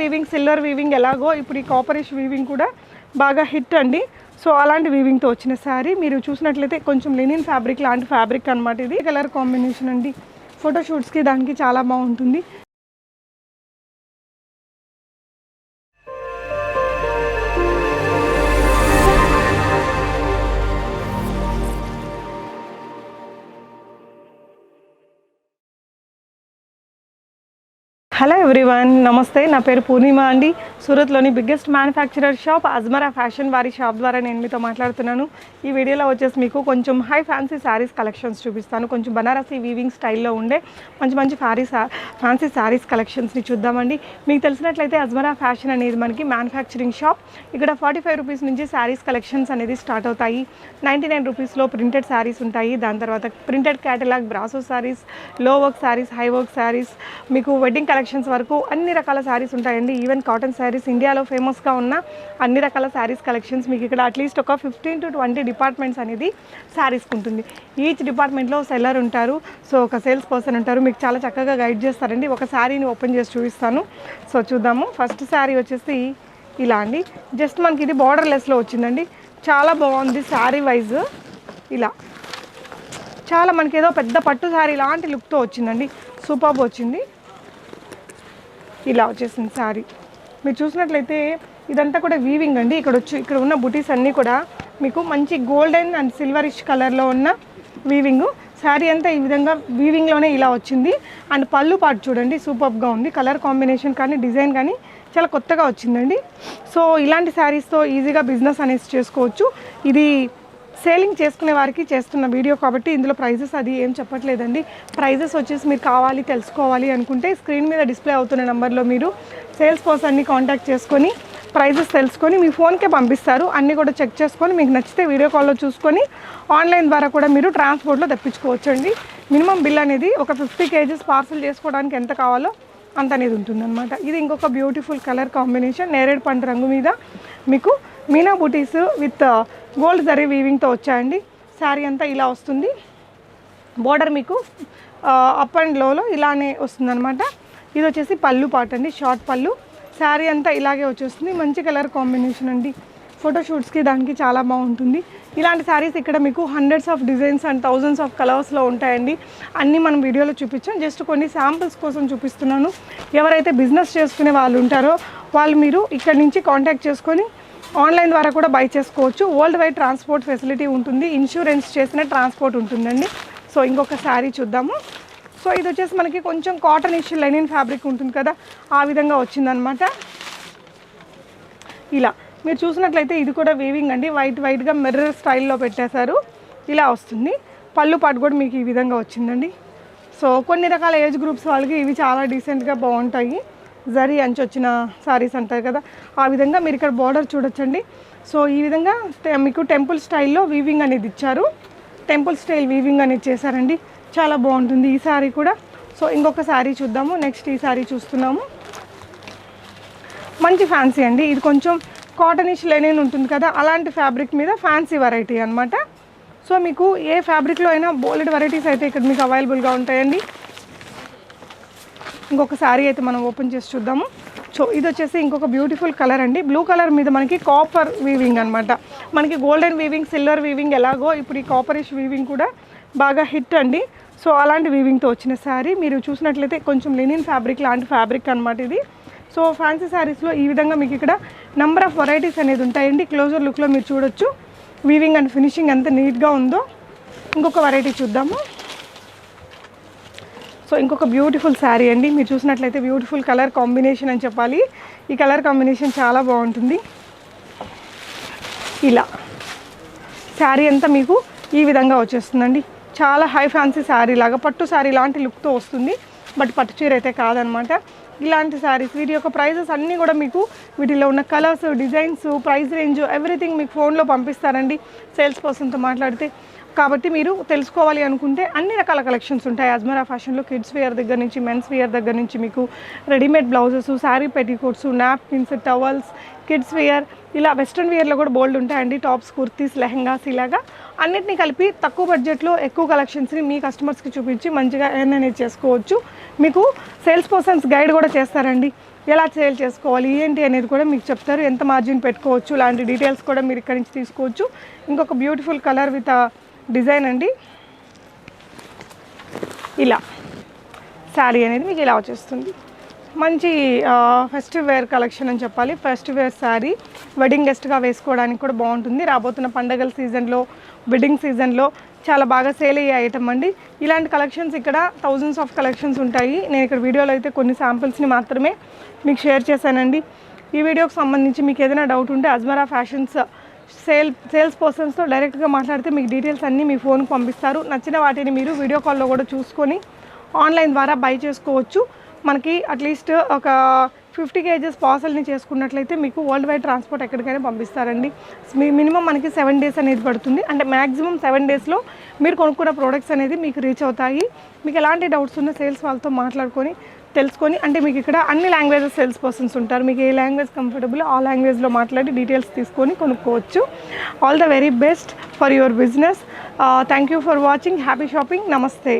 Weaving silver weaving ఎలాగో ఇప్పుడు ఈ కాపరిష్ వీవింగ్ కూడా బాగా హిట్ అండి. సో అలాంటి వీవింగ్తో వచ్చిన శారీ మీరు చూసినట్లయితే కొంచెం లెనిన్ ఫ్యాబ్రిక్ లాంటి ఫ్యాబ్రిక్ అనమాట ఇది. కలర్ కాంబినేషన్ అండి. ఫోటోషూట్స్కి దానికి చాలా బాగుంటుంది. హలో ఎవ్రీవన్ నమస్తే. నా పేరు పూర్ణిమ అండి. సూరత్లోని biggest manufacturer shop Ajmera fashion వారి షాప్ ద్వారా నేను మీతో మాట్లాడుతున్నాను. ఈ వీడియోలో వచ్చేసి మీకు కొంచెం హై ఫ్యాన్సీ శారీస్ కలెక్షన్స్ చూపిస్తాను. కొంచెం బనారసీ వీవింగ్ స్టైల్లో ఉండే మంచి మంచి ఫ్యారీస్ ఫ్యాన్సీ శారీస్ కలెక్షన్స్ని చూద్దామండి. మీకు తెలిసినట్లయితే అజ్మరా ఫ్యాషన్ అనేది మనకి మ్యానుఫ్యాక్చరింగ్ షాప్ ఇక్కడ ఫార్టీ ఫైవ్ రూపీస్ నుంచి శారీస్ కలెక్షన్స్ అనేది స్టార్ట్ అవుతాయి. నైంటీ నైన్ రూపీస్లో ప్రింటెడ్ శారీస్ ఉంటాయి. దాని తర్వాత ప్రింటెడ్ క్యాటలాగ్ బ్రాసో శారీస్లో work sarees high work sarees మీకు వెడ్డింగ్ కలెక్షన్ కలెక్షన్స్ వరకు అన్ని రకాల శారీస్ ఉంటాయండి. ఈవెన్ కాటన్ శారీస్ ఇండియాలో ఫేమస్గా ఉన్న అన్ని రకాల శారీస్ కలెక్షన్స్ మీకు ఇక్కడ అట్లీస్ట్ ఒక ఫిఫ్టీన్ టు ట్వంటీ డిపార్ట్మెంట్స్ అనేది శారీస్కి ఉంటుంది. ఈచ్ డిపార్ట్మెంట్లో సెల్లర్ ఉంటారు. సో ఒక సేల్స్ పర్సన్ ఉంటారు. మీకు చాలా చక్కగా గైడ్ చేస్తారండి. ఒక శారీని ఓపెన్ చేసి చూపిస్తాను. సో చూద్దాము. ఫస్ట్ శారీ వచ్చేసి ఇలా అండి. జస్ట్ మనకి ఇది బార్డర్ లెస్లో వచ్చిందండి. చాలా బాగుంది శారీ వైజ్. ఇలా. చాలా మనకి ఏదో పెద్ద పట్టు శారీ లాంటి లుక్తో వచ్చిందండి. సూపర్బ్ వచ్చింది. ఇలా వచ్చేసింది శారీ మీరు చూసినట్లయితే ఇదంతా కూడా వీవింగ్ అండి. ఇక్కడ వచ్చి ఇక్కడ ఉన్న బుటీస్ అన్నీ కూడా మీకు మంచి గోల్డెన్ అండ్ సిల్వరిష్ కలర్లో ఉన్న వీవింగ్ శారీ అంతా ఈ విధంగా వీవింగ్లోనే ఇలా వచ్చింది. అండ్ పళ్ళు పాటు చూడండి సూపర్గా ఉంది. కలర్ కాంబినేషన్ కానీ డిజైన్ కానీ చాలా కొత్తగా వచ్చిందండి. సో ఇలాంటి శారీస్తో ఈజీగా బిజినెస్ అనేది చేసుకోవచ్చు. ఇది సేలింగ్ చేసుకునే వారికి చేస్తున్న వీడియో కాబట్టి ఇందులో ప్రైజెస్ అది ఏం చెప్పట్లేదండి. ప్రైజెస్ వచ్చేసి మీరు కావాలి తెలుసుకోవాలి అనుకుంటే స్క్రీన్ మీద డిస్ప్లే అవుతున్న నెంబర్లో మీరు సేల్స్ పర్సన్ని కాంటాక్ట్ చేసుకొని ప్రైజెస్ తెలుసుకొని మీ ఫోన్కే పంపిస్తారు. అన్నీ కూడా చెక్ చేసుకొని మీకు నచ్చితే వీడియో కాల్లో చూసుకొని ఆన్లైన్ ద్వారా కూడా మీరు ట్రాన్స్పోర్ట్లో తెప్పించుకోవచ్చు అండి మినిమం బిల్ అనేది ఒక ఫిఫ్టీ కేజీస్ పార్సల్ చేసుకోవడానికి ఎంత కావాలో అంత అనేది ఉంటుందన్నమాట. ఇది ఇంకొక బ్యూటిఫుల్ కలర్ కాంబినేషన్. నేరేడు పండు రంగు మీద మీకు మీనా బుటీస్ విత్ గోల్డ్ జరీ వీవింగ్తో వచ్చాయండి. శారీ అంతా ఇలా వస్తుంది. బోర్డర్ మీకు అప్ అండ్ లోలో ఇలానే వస్తుందన్నమాట. ఇది వచ్చేసి పళ్ళు పాట అండి షార్ట్ పళ్ళు. శారీ అంతా ఇలాగే వచ్చేస్తుంది. మంచి కలర్ కాంబినేషన్ అండి. ఫోటోషూట్స్కి దానికి చాలా బాగుంటుంది. ఇలాంటి శారీస్ ఇక్కడ మీకు hundreds of designs and thousands of కలర్స్లో ఉంటాయండి. అన్నీ మనం వీడియోలో చూపించాం. జస్ట్ కొన్ని శాంపుల్స్ కోసం చూపిస్తున్నాను. ఎవరైతే బిజినెస్ చేసుకునే వాళ్ళు ఉంటారో వాళ్ళు మీరు ఇక్కడ నుంచి కాంటాక్ట్ చేసుకొని ఆన్లైన్ ద్వారా కూడా బై చేసుకోవచ్చు. వరల్డ్ వైడ్ ట్రాన్స్పోర్ట్ ఫెసిలిటీ ఉంటుంది. ఇన్సూరెన్స్ చేసిన ట్రాన్స్పోర్ట్ ఉంటుందండి. సో ఇంకొక శారీ చూద్దాము. సో ఇది వచ్చేసి మనకి కొంచెం కాటన్ ఇష్యూ లెనిన్ ఫ్యాబ్రిక్ ఉంటుంది కదా ఆ విధంగా వచ్చిందనమాట ఇలా మీరు చూసినట్లయితే ఇది కూడా వీవింగ్ అండి. వైట్ వైట్గా మిర్రర్ స్టైల్లో పెట్టేశారు. ఇలా వస్తుంది. పళ్ళు పాటు కూడా మీకు ఈ విధంగా వచ్చిందండి. సో కొన్ని రకాల ఏజ్ గ్రూప్స్ వాళ్ళకి ఇవి చాలా డీసెంట్గా బాగుంటాయి. జరీ అంచి వచ్చిన సారీస్ అంటారు కదా ఆ విధంగా మీరు ఇక్కడ బార్డర్ చూడొచ్చండి. సో ఈ విధంగా మీకు టెంపుల్ స్టైల్లో వీవింగ్ అనేది ఇచ్చారు. టెంపుల్ స్టైల్ వీవింగ్ అనేది చేశారండి. చాలా బాగుంటుంది ఈ శారీ కూడా. సో ఇంకొక శారీ చూద్దాము. నెక్స్ట్ ఈ శారీ చూస్తున్నాము. మంచి ఫ్యాన్సీ అండి. ఇది కొంచెం కాటనిష్ లెనిన్ ఉంటుంది కదా అలాంటి ఫ్యాబ్రిక్ మీద ఫ్యాన్సీ వెరైటీ అనమాట సో మీకు ఏ ఫ్యాబ్రిక్లో అయినా బోలెడ్ వెరైటీస్ అయితే ఇక్కడ మీకు అవైలబుల్గా ఉంటాయండి. ఇంకొక శారీ అయితే మనం ఓపెన్ చేసి చూద్దాము. సో ఇది వచ్చేసి ఇంకొక బ్యూటిఫుల్ కలర్ అండి. బ్లూ కలర్ మీద మనకి కాపర్ వీవింగ్ అనమాట మనకి గోల్డెన్ వీవింగ్ సిల్వర్ వీవింగ్ ఎలాగో ఇప్పుడు ఈ కాపరిష్ వీవింగ్ కూడా బాగా హిట్ అండి. సో అలాంటి వీవింగ్తో వచ్చిన శారీ మీరు చూసినట్లయితే కొంచెం లెనిన్ ఫ్యాబ్రిక్ లాంటి ఫ్యాబ్రిక్ అనమాట ఇది. సో ఫ్యాన్సీ శారీస్లో ఈ విధంగా మీకు ఇక్కడ నెంబర్ ఆఫ్ వెరైటీస్ అనేది ఉంటాయండి. క్లోజర్ లుక్లో మీరు చూడొచ్చు. వీవింగ్ అండ్ ఫినిషింగ్ ఎంత నీట్గా ఉందో. ఇంకొక వెరైటీ చూద్దాము. సో ఇంకొక బ్యూటిఫుల్ శారీ అండి. మీరు చూసినట్లయితే బ్యూటిఫుల్ కలర్ కాంబినేషన్ అని చెప్పాలి. ఈ కలర్ కాంబినేషన్ చాలా బాగుంటుంది. ఇలా. శారీ అంతా మీకు ఈ విధంగా వచ్చేస్తుందండి. చాలా హై ఫ్యాన్సీ శారీ లాగా పట్టు శారీ లాంటి లుక్తో వస్తుంది. బట్ పట్టు చీర అయితే కాదనమాట. ఇలాంటి శారీస్ వీటి యొక్క ప్రైజెస్ అన్నీ కూడా మీకు వీటిలో ఉన్న colours designs price range everything మీకు ఫోన్లో పంపిస్తారండి. సేల్స్ పర్సన్తో మాట్లాడితే. కాబట్టి మీరు తెలుసుకోవాలి అనుకుంటే అన్ని రకాల కలెక్షన్స్ ఉంటాయి. అజ్మరా ఫ్యాషన్లో కిడ్స్ వేర్ దగ్గర నుంచి మెన్స్ వేర్ దగ్గర నుంచి మీకు readymade blouses saree petticoats napkins towels kids wear ఇలా వెస్ట్రన్ వేర్లో కూడా బోల్డ్ ఉంటాయండి. టాప్స్ కుర్తీస్ లెహంగాస్ ఇలాగా. అన్నిటిని కలిపి తక్కువ బడ్జెట్లో ఎక్కువ కలెక్షన్స్ని మీ కస్టమర్స్కి చూపించి మంచిగా ఎర్న్ అనేది చేసుకోవచ్చు. మీకు సేల్స్ పర్సన్స్ గైడ్ కూడా చేస్తారండి. ఎలా సేల్ చేసుకోవాలి ఏంటి అనేది కూడా మీకు చెప్తారు. ఎంత మార్జిన్ పెట్టుకోవచ్చు లాంటి డీటెయిల్స్ కూడా మీరు ఇక్కడ నుంచి తీసుకోవచ్చు. ఇంకొక బ్యూటిఫుల్ కలర్ విత్ డిజైన్ అండి. ఇలా. శారీ అనేది మీకు ఇలా వచ్చేస్తుంది. మంచి ఫెస్టివ్ వేర్ కలెక్షన్ అని చెప్పాలి. Festive wear sari. వెడ్డింగ్ గెస్ట్గా వేసుకోవడానికి కూడా బాగుంటుంది. రాబోతున్న పండగల సీజన్లో వెడ్డింగ్ సీజన్లో చాలా బాగా సేల్ అయ్యే ఐటమ్ అండి. ఇలాంటి కలెక్షన్స్ ఇక్కడ థౌజండ్స్ ఆఫ్ కలెక్షన్స్ ఉంటాయి. నేను ఇక్కడ వీడియోలో అయితే కొన్ని శాంపిల్స్ని మాత్రమే మీకు షేర్ చేశానండి. ఈ వీడియోకి సంబంధించి మీకు ఏదైనా డౌట్ ఉంటే అజ్మరా ఫ్యాషన్స్ సేల్ సేల్స్ పర్సన్స్తో డైరెక్ట్గా మాట్లాడితే మీకు డీటెయిల్స్ అన్నీ మీ ఫోన్కి పంపిస్తారు. నచ్చిన వాటిని మీరు వీడియో కాల్లో కూడా చూసుకొని ఆన్లైన్ ద్వారా బై చేసుకోవచ్చు. మనకి అట్లీస్ట్ ఒక ఫిఫ్టీ కేజెస్ పార్సల్ని చేసుకున్నట్లయితే మీకు వరల్డ్ వైడ్ ట్రాన్స్పోర్ట్ ఎక్కడికైనా పంపిస్తారండి. మీ మినిమం మనకి సెవెన్ డేస్ అనేది పడుతుంది. అంటే మ్యాక్సిమం సెవెన్ డేస్లో మీరు కొనుక్కున్న ప్రోడక్ట్స్ అనేది మీకు రీచ్ అవుతాయి. మీకు ఎలాంటి డౌట్స్ ఉన్న సేల్స్ వాళ్ళతో మాట్లాడుకొని తెలుసుకొని అంటే మీకు ఇక్కడ అన్ని లాంగ్వేజెస్ సేల్స్ పర్సన్స్ ఉంటారు. మీకు ఏ లాంగ్వేజ్ కంఫర్టబుల్ ఆ లాంగ్వేజ్లో మాట్లాడి డీటెయిల్స్ తీసుకొని కొనుక్కోవచ్చు. All the very best for your business thank you for watching happy shopping నమస్తే